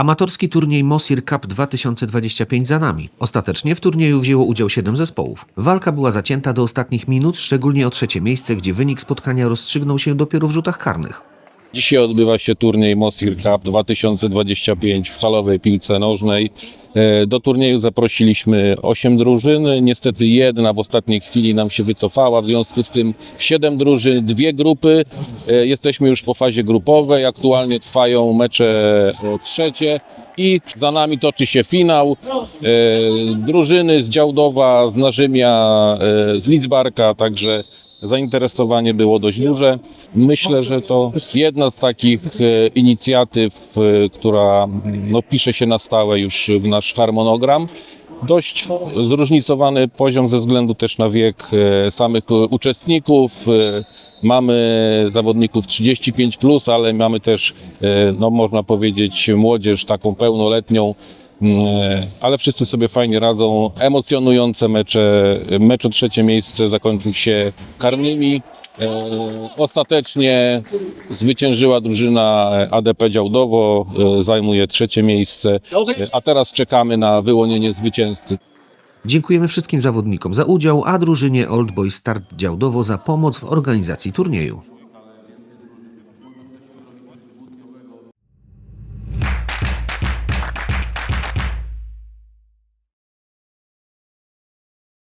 Amatorski turniej Mosir Cup 2025 za nami. Ostatecznie w turnieju wzięło udział 7 zespołów. Walka była zacięta do ostatnich minut, szczególnie o trzecie miejsce, gdzie wynik spotkania rozstrzygnął się dopiero w rzutach karnych. Dzisiaj odbywa się turniej Mosir Cup 2025 w halowej piłce nożnej. E, Do turnieju zaprosiliśmy 8 drużyn. Niestety jedna w ostatniej chwili nam się wycofała, w związku z tym 7 drużyn, dwie grupy. E, Jesteśmy już po fazie grupowej. Aktualnie trwają mecze trzecie i za nami toczy się finał. E, Drużyny z Działdowa, z Narzymia, z Lidzbarka, także Zainteresowanie było dość duże. Myślę, że to jedna z takich e, inicjatyw, e, która no, pisze się na stałe już w nasz harmonogram. Dość zróżnicowany poziom ze względu też na wiek e, samych uczestników. Mamy zawodników 35, plus, ale mamy też, no, można powiedzieć, młodzież taką pełnoletnią, ale wszyscy sobie fajnie radzą. Emocjonujące mecze. Mecz o trzecie miejsce zakończył się karnymi. E, Ostatecznie zwyciężyła drużyna ADP Działdowo, e, zajmuje trzecie miejsce, e, a teraz czekamy na wyłonienie zwycięzcy. Dziękujemy wszystkim zawodnikom za udział, a drużynie Old Boys Start Działdowo za pomoc w organizacji turnieju.